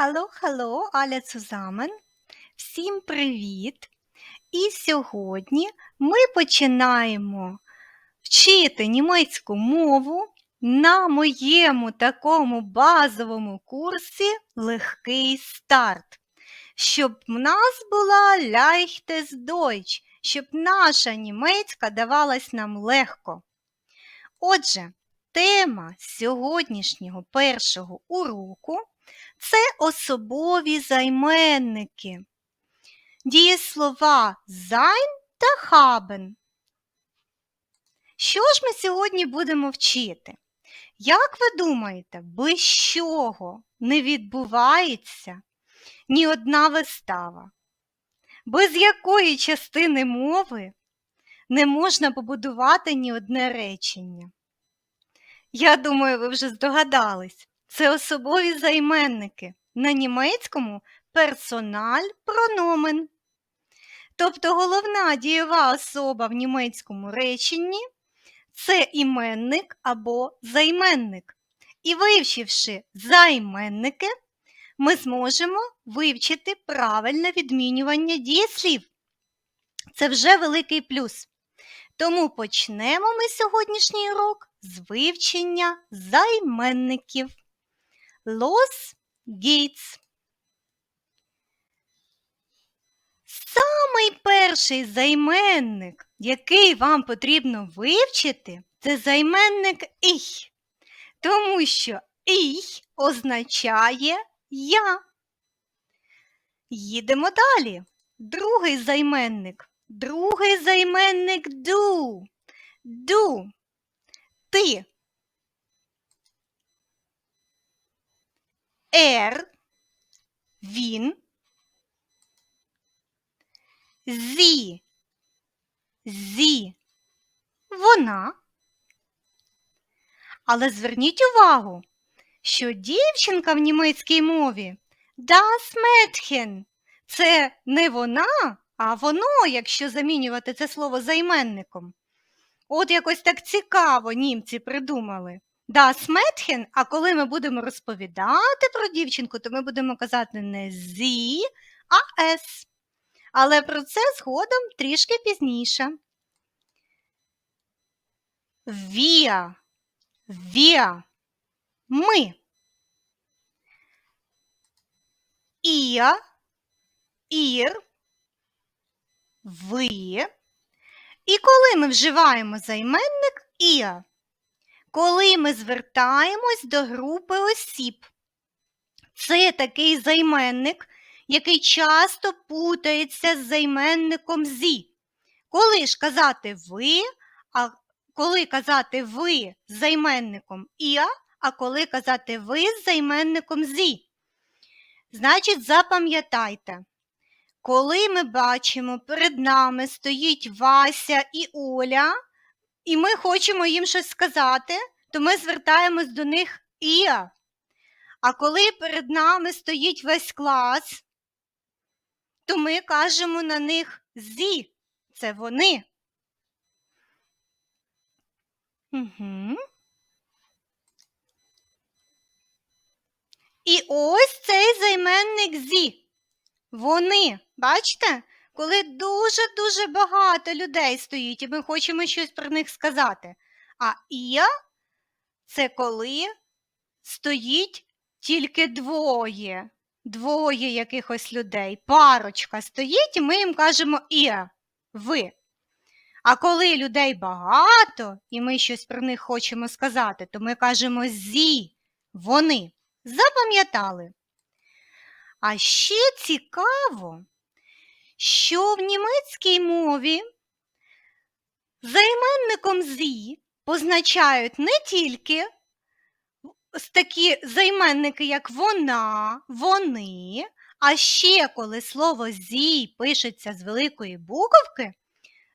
Hallo, alle zusammen. Всім привіт! І сьогодні ми починаємо вчити німецьку мову на моєму такому базовому курсі Легкий старт. Щоб в нас була Leichtes Deutsch, щоб наша німецька давалась нам легко. Отже, тема сьогоднішнього першого уроку це особові займенники. Дієслова sein та haben. Що ж ми сьогодні будемо вчити? Як ви думаєте, без чого не відбувається ні одна вистава? Без якої частини мови не можна побудувати ні одне речення? Я думаю, ви вже здогадались. Це особові займенники. На німецькому персональ прономен. Тобто головна дієва особа в німецькому реченні це іменник або займенник. І вивчивши займенники, ми зможемо вивчити правильне відмінювання дієслів. Це вже великий плюс. Тому почнемо ми сьогоднішній урок з вивчення займенників. Los geht's. Самий перший займенник, який вам потрібно вивчити, це займенник «ich», тому що «ich» означає я. Їдемо далі. Другий займенник. Другий займенник du. Du. Ти. Er, він, зі, зі, вона. Але зверніть увагу, що дівчинка в німецькій мові das Mädchen – це не вона, а воно, якщо замінювати це слово займенником. От якось так цікаво німці придумали. Das Mädchen, а коли ми будемо розповідати про дівчинку, то ми будемо казати не зі, а ес. Але про це згодом трішки пізніше. Віа. Віа. Ми. Іа. Ір. Ви. І коли ми вживаємо займенник іа? Коли ми звертаємось до групи осіб. Це такий займенник, який часто путається з займенником зі. Коли ж казати ви, а коли казати ви з займенником іа, а коли казати ви з займенником зі. Значить, запам'ятайте, коли ми бачимо, перед нами стоїть Вася і Оля, і ми хочемо їм щось сказати, то ми звертаємось до них Іа. А коли перед нами стоїть весь клас, то ми кажемо на них зі. Це вони. Угу. І ось цей займенник зі. Вони, бачите? Коли дуже-дуже багато людей стоїть, і ми хочемо щось про них сказати. А я це коли стоїть тільки двоє, двоє якихось людей, парочка стоїть, і ми їм кажемо «іа», ви. А коли людей багато, і ми щось про них хочемо сказати, то ми кажемо зі, вони. Запам'ятали? А ще цікаво, що в німецькій мові займенником зі позначають не тільки такі займенники, як вона, вони, а ще коли слово зі пишеться з великої буковки,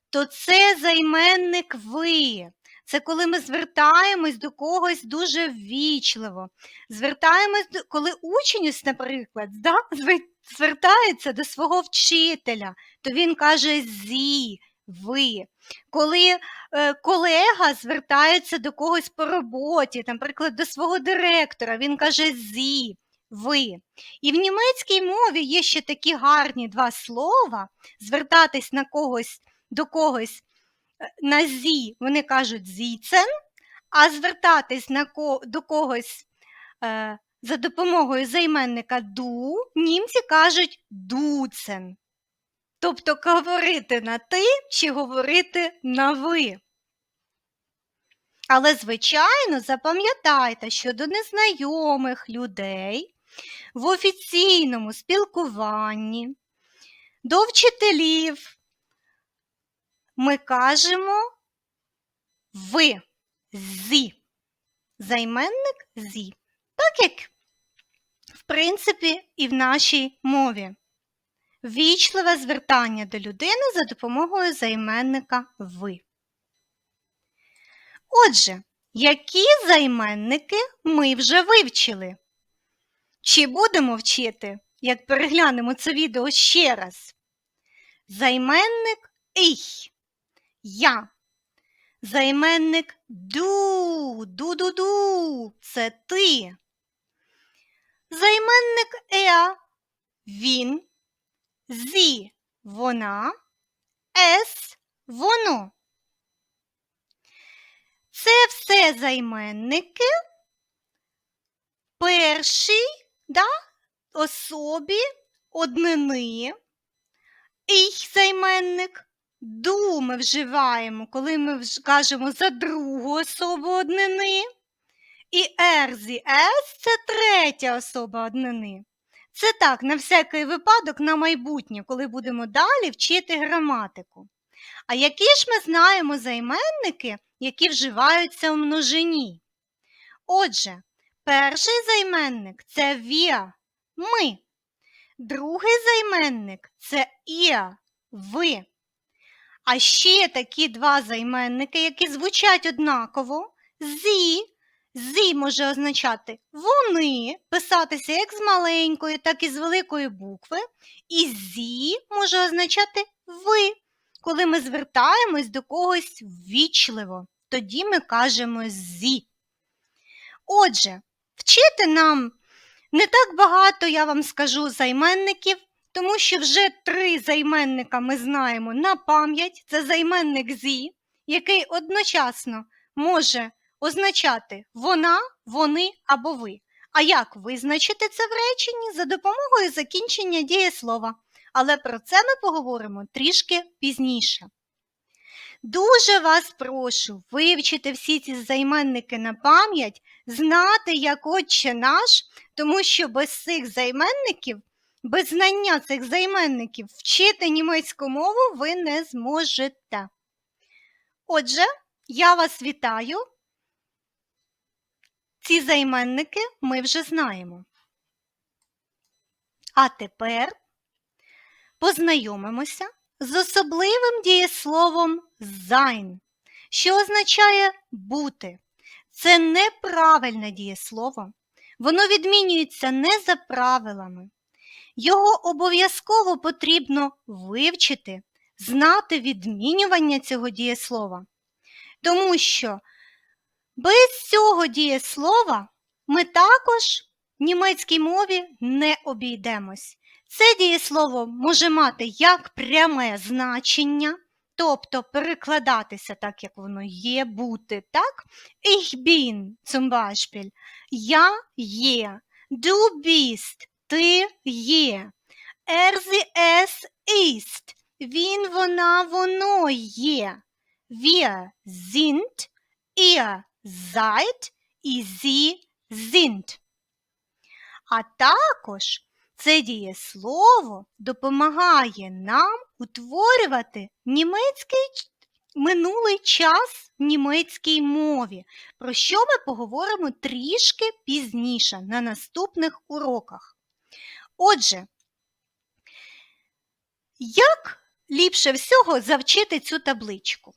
то це займенник ви. Це коли ми звертаємось до когось дуже ввічливо. Звертаємось, коли учень, наприклад, да, звертається до свого вчителя, то він каже зі, ви. Коли е, колега звертається до когось по роботі, наприклад, до свого директора, він каже зі, ви. І в німецькій мові є ще такі гарні два слова. Звертатись на когось до когось е, на зі, вони кажуть зіцен, а звертатись на ко, до когось е, за допомогою займенника ду, німці кажуть дуцен. Тобто говорити на ти чи говорити на ви. Але, звичайно, запам'ятайте, що до незнайомих людей в офіційному спілкуванні, до вчителів ми кажемо ви зі. Займенник зі. Так як, принципі, і в нашій мові. Вічливе звертання до людини за допомогою займенника ви. Отже, які займенники ми вже вивчили? Чи будемо вчити, як переглянемо це відео ще раз? Займенник «іх» – я. Займенник ду, ду-ду-ду – це ти. Займенник еа він, зі вона, ес воно. Це все займенники першій да, особі однини. Іх займенник. Ду ми вживаємо, коли ми кажемо за другу особу однини. І ерзі ес це третя особа однини. Це так, на всякий випадок на майбутнє, коли будемо далі вчити граматику. А які ж ми знаємо займенники, які вживаються в множині? Отже, перший займенник це віа ми. Другий займенник це іа ви. А ще такі два займенники, які звучать однаково. Зі. Зі може означати вони, писатися як з маленької, так і з великої букви. І зі може означати ви, коли ми звертаємось до когось ввічливо. Тоді ми кажемо зі. Отже, вчити нам не так багато, я вам скажу, займенників, тому що вже три займенника ми знаємо на пам'ять. Це займенник зі, який одночасно може означати вона, вони або ви. А як визначити це в реченні за допомогою закінчення дієслова? Але про це ми поговоримо трішки пізніше. Дуже вас прошу вивчити всі ці займенники на пам'ять, знати як отче наш, тому що без цих займенників, без знання цих займенників вчити німецьку мову ви не зможете. Отже, я вас вітаю. Ці займенники ми вже знаємо. А тепер познайомимося з особливим дієсловом sein, що означає бути. Це неправильне дієслово. Воно відмінюється не за правилами. Його обов'язково потрібно вивчити, знати відмінювання цього дієслова. Тому що без цього дієслова ми також в німецькій мові не обійдемось. Це дієслово може мати як пряме значення, тобто перекладатися так, як воно є, бути, так? Ich bin, zum Beispiel. Я є. Du bist, ти є. Er, sie, es ist. Він, вона, воно є. Wir sind, ihr seid і sie sind. А також це дієслово допомагає нам утворювати німецький минулий час в німецькій мові, про що ми поговоримо трішки пізніше на наступних уроках. Отже, як ліпше всього завчити цю табличку?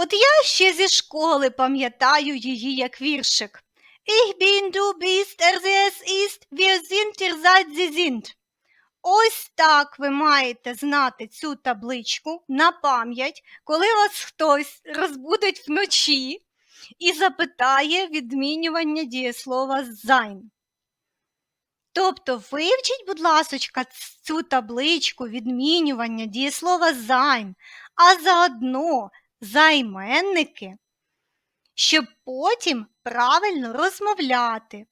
От я ще зі школи пам'ятаю її як віршик. Ich bin, du bist, er, sie, es ist, wir sind, ihr seid, sie sind. Ось так ви маєте знати цю табличку на пам'ять, коли вас хтось розбудить вночі і запитає відмінювання дієслова sein. Тобто вивчіть, будь ласочка, цю табличку відмінювання дієслова займ, а заодно займенники, щоб потім правильно розмовляти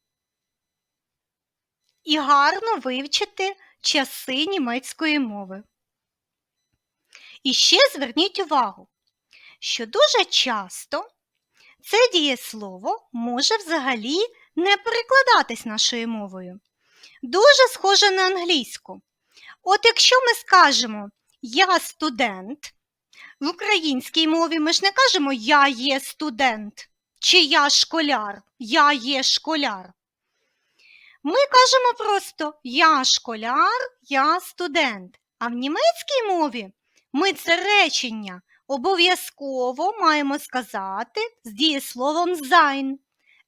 і гарно вивчити часи німецької мови. І ще зверніть увагу, що дуже часто це дієслово може взагалі не перекладатись нашою мовою. Дуже схоже на англійську. От якщо ми скажемо Я студент, в українській мові ми ж не кажемо Я є студент чи я школяр, я є школяр. Ми кажемо просто Я школяр, я студент. А в німецькій мові ми це речення обов'язково маємо сказати з дієсловом sein.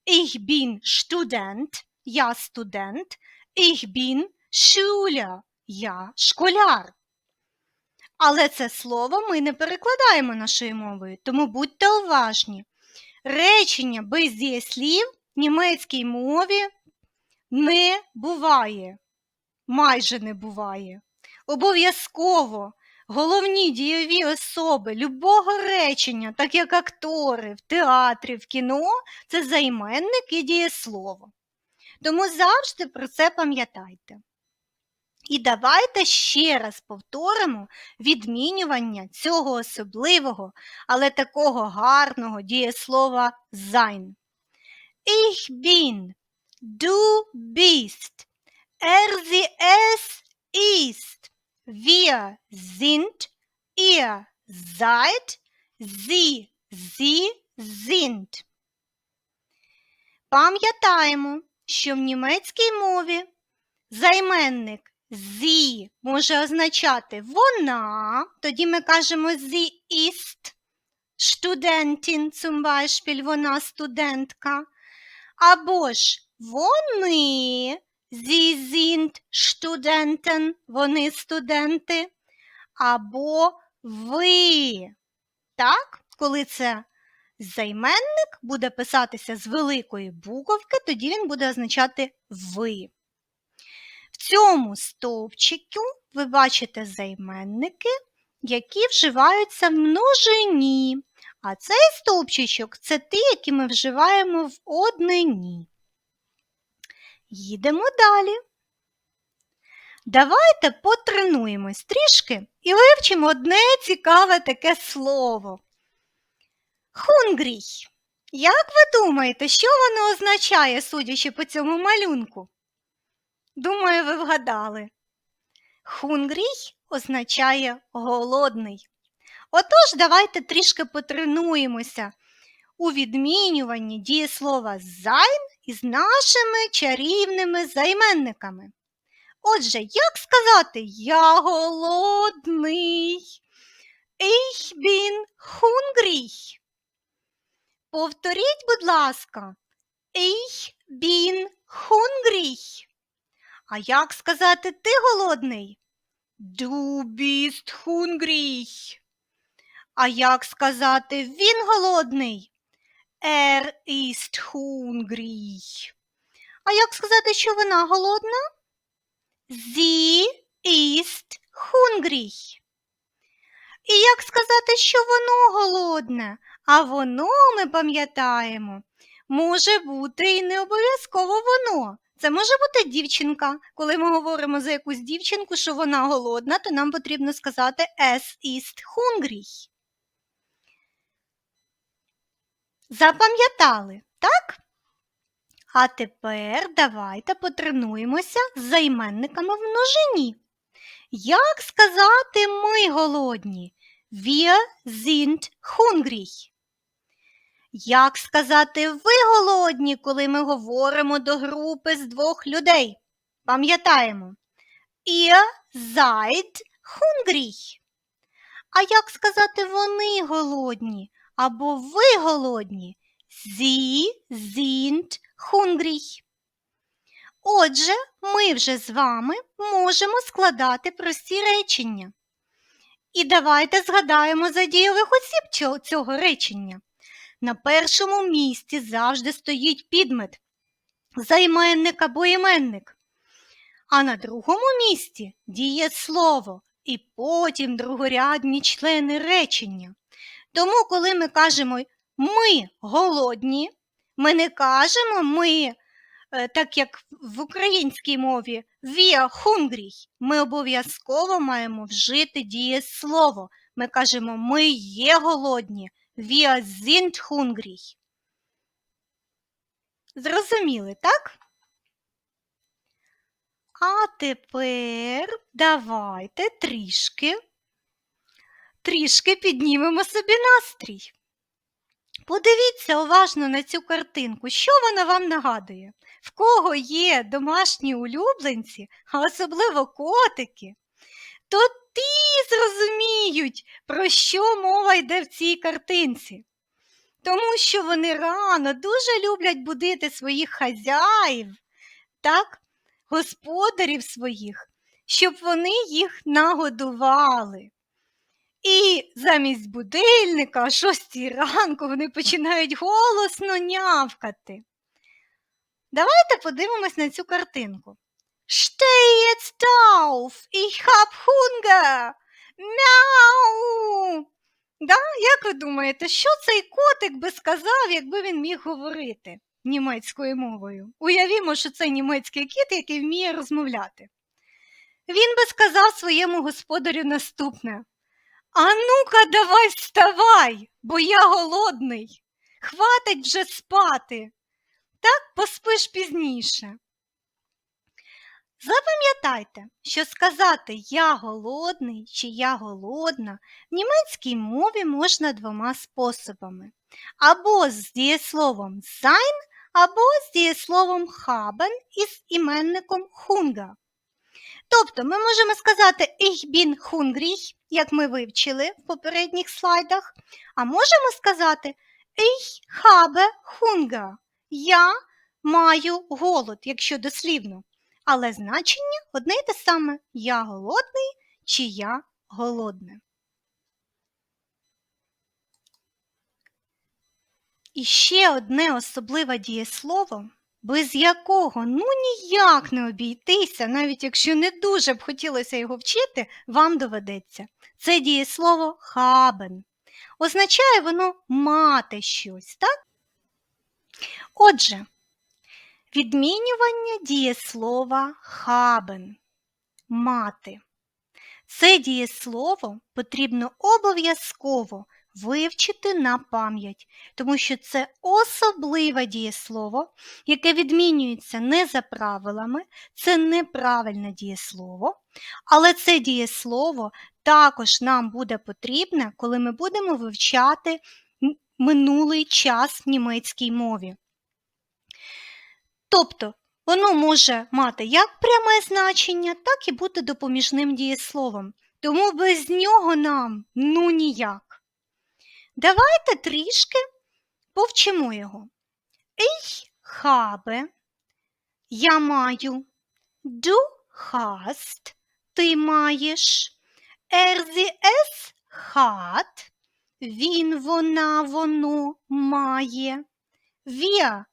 Ich bin Student, я студент, ich bin Schüler, я школяр. Але це слово ми не перекладаємо нашою мовою, тому будьте уважні. Речення без дієслів в німецькій мові не буває, майже не буває. Обов'язково головні дієві особи любого речення, так як актори в театрі, в кіно, це займенник і дієслово. Тому завжди про це пам'ятайте. І давайте ще раз повторимо відмінювання цього особливого, але такого гарного дієслова sein. Ich bin, du bist, er sie es ist, wir sind, ihr seid, sie, sie sind. Пам'ятаємо, що в німецькій мові займенник «sie» може означати вона, тоді ми кажемо «sie ist», Studentin, zum Beispiel, вона студентка, або ж вони, sie sind Studenten, вони студенти, або ви. Так, коли це займенник буде писатися з великої буковки, тоді він буде означати ви. В цьому стовпчику ви бачите займенники, які вживаються в множині. А цей стовпчичок це ті, які ми вживаємо в однині. Їдемо далі. Давайте потренуємось трішки і вивчимо одне цікаве таке слово. Хунгрій. Як ви думаєте, що воно означає, судячи по цьому малюнку? Думаю, ви вгадали. Хунгрій означає голодний. Отож, давайте трішки потренуємося у відмінюванні дієслова зайн із нашими чарівними займенниками. Отже, як сказати я голодний? Ich bin hungrig. Повторіть, будь ласка, Ich bin hungrig. А як сказати ти голодний? Du bist hungrig. А як сказати він голодний? Er ist hungrig. А як сказати, що вона голодна? Sie ist hungrig. І як сказати, що воно голодне? А воно, ми пам'ятаємо, може бути і не обов'язково воно. Це може бути дівчинка. Коли ми говоримо за якусь дівчинку, що вона голодна, то нам потрібно сказати es ist hungrig. Запам'ятали, так? А тепер давайте потренуємося з займенниками в множині. Як сказати ми голодні? Wir sind hungrig. Як сказати ви голодні, коли ми говоримо до групи з двох людей? Пам'ятаємо. Ihr seid hungrig. А як сказати вони голодні або ви голодні? Sie sind hungrig. Отже, ми вже з вами можемо складати прості речення. І давайте згадаємо за дієвих осіб цього речення. На першому місці завжди стоїть підмет, займенник або іменник. а на другому місці дієслово і потім другорядні члени речення. Тому, коли ми кажемо ми голодні, ми не кажемо ми, е, так як в українській мові we are hungry, ми обов'язково маємо вжити дієслово. Ми кажемо ми є голодні, are sind hungry. Зрозуміли, так? А тепер давайте трішки, трішки піднімемо собі настрій. Подивіться уважно на цю картинку, що вона вам нагадує? В кого є домашні улюбленці, а особливо котики, то ті зрозуміють, про що мова йде в цій картинці. Тому що вони рано дуже люблять будити своїх хазяїв, так, господарів своїх, щоб вони їх нагодували. І замість будильника о 6 ранку вони починають голосно нявкати. Давайте подивимось на цю картинку. Steh jetzt auf, ich hab Hunger. Мяу. Да? Як ви думаєте, що цей котик би сказав, якби він міг говорити німецькою мовою? Уявімо, що це німецький кіт, який вміє розмовляти. Він би сказав своєму господарю наступне. А ну-ка, давай вставай, бо я голодний. Хватить вже спати. Так поспиш пізніше. Запам'ятайте, що сказати я голодний чи я голодна в німецькій мові можна двома способами. Або з дієсловом sein, або з дієсловом haben із іменником Hunger. Тобто ми можемо сказати Ich bin hungrig, як ми вивчили в попередніх слайдах, а можемо сказати Ich habe Hunger. Я маю голод, якщо дослівно. Але значення одне й те саме я голодний чи я голодне. І ще одне особливе дієслово, без якого ну ніяк не обійтися, навіть якщо не дуже б хотілося його вчити, вам доведеться. Це дієслово haben. Означає воно мати щось, так? Отже, відмінювання дієслова haben мати. Це дієслово потрібно обов'язково вивчити на пам'ять, тому що це особливе дієслово, яке відмінюється не за правилами, це неправильне дієслово, але це дієслово також нам буде потрібне, коли ми будемо вивчати минулий час в німецькій мові. Тобто, воно може мати як пряме значення, так і бути допоміжним дієсловом. Тому без нього нам ну ніяк. Давайте трішки повчимо його. Ich habe, я маю, du hast, ти маєш, er, sie, es hat, він, вона, воно має, wir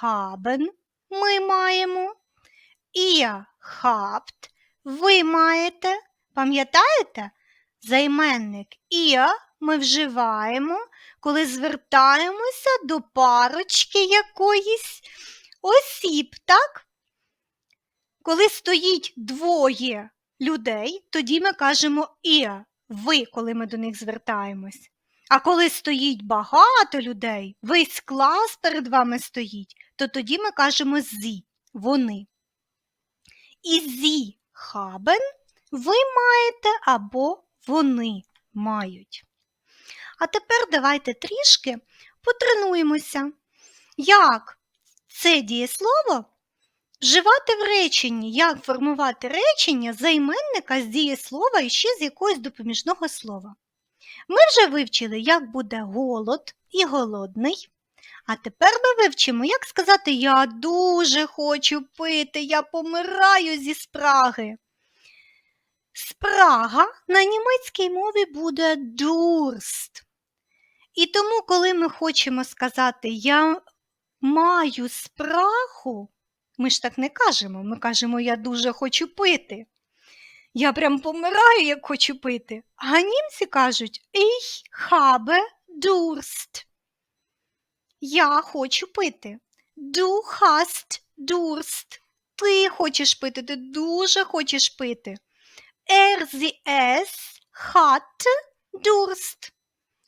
haben, ми маємо, ihr habt, ви маєте, пам'ятаєте? Займенник ihr ми вживаємо, коли звертаємося до парочки якоїсь осіб, так? Коли стоїть двоє людей, тоді ми кажемо «ihr», ви, коли ми до них звертаємось. А коли стоїть багато людей, весь клас перед вами стоїть, то тоді ми кажемо «sie», вони. І «sie haben» ви маєте або вони мають. А тепер давайте трішки потренуємося, як це дієслово вживати в реченні, як формувати речення займенника з дієслова і ще з якогось допоміжного слова. Ми вже вивчили, як буде голод і голодний. А тепер ми вивчимо, як сказати Я дуже хочу пити, я помираю зі спраги. Спрага на німецькій мові буде Durst. І тому, коли ми хочемо сказати Я маю спраху, Ми ж так не кажемо. Ми кажемо, я дуже хочу пити. Я прям помираю, як хочу пити. А німці кажуть Ich habe Durst. Я хочу пити. Du hast Durst. Ти хочеш пити, ти дуже хочеш пити. Er, sie, es hat Durst.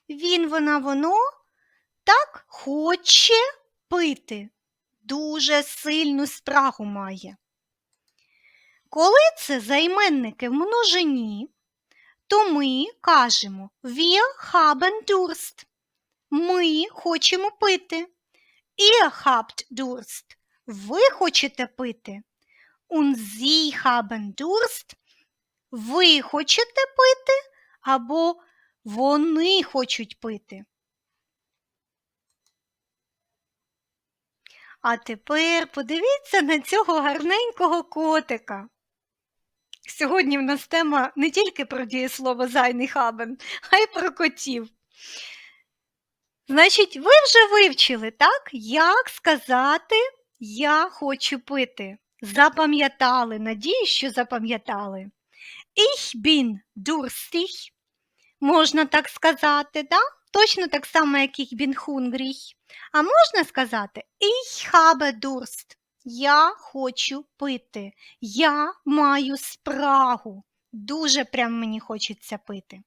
Він, вона, воно так хоче пити. Дуже сильну спрагу має. Коли це займенники в множині, то ми кажемо Wir haben Durst. Ми хочемо пити. Ihr habt Durst. Ви хочете пити. Und Sie haben Durst. Ви хочете пити або вони хочуть пити. А тепер подивіться на цього гарненького котика. Сьогодні в нас тема не тільки про дієслово зайний хабен, а й про котів. Значить, ви вже вивчили, так, як сказати Я хочу пити. Запам'ятали, надію, що запам'ятали. Ich bin durstig. Можна так сказати, да? точно так само, як ich bin hungrig. А можна сказати Ich habe Durst. Я хочу пити. Я маю спрагу. Дуже прям мені хочеться пити.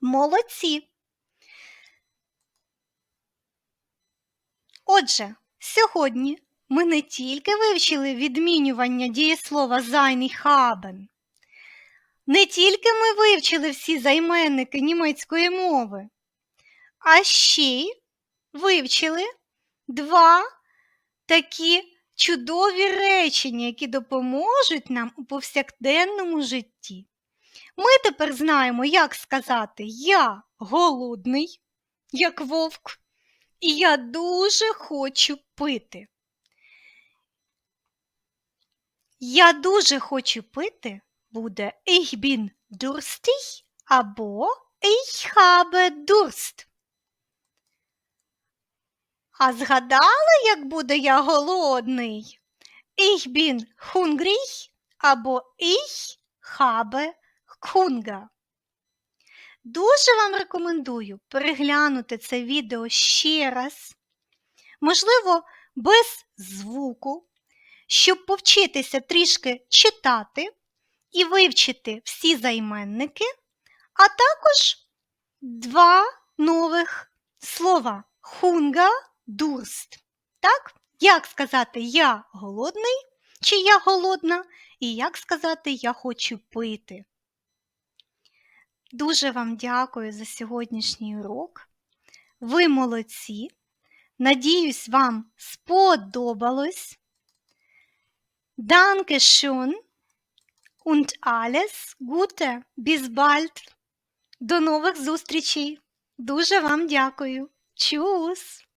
Молодці. Отже, сьогодні ми не тільки вивчили відмінювання дієслова sein haben, не тільки ми вивчили всі займенники німецької мови, а ще й вивчили два такі чудові речення, які допоможуть нам у повсякденному житті. Ми тепер знаємо, як сказати Я голодний, як вовк, і я дуже хочу пити. Я дуже хочу пити буде Ich bin durstig або Ich habe Durst. А згадали, як буде я голодний? Ich bin hungrig або Ich habe Hunger. Дуже вам рекомендую переглянути це відео ще раз, можливо, без звуку, щоб повчитися трішки читати і вивчити всі займенники, а також два нових слова хунга, дурст. Так? Як сказати я голодний чи я голодна, і як сказати я хочу пити. Дуже вам дякую за сьогоднішній урок. Ви молодці. Надіюсь, вам сподобалось. Danke schön und alles Gute. Bis bald. До нових зустрічей. Дуже вам дякую. Чус!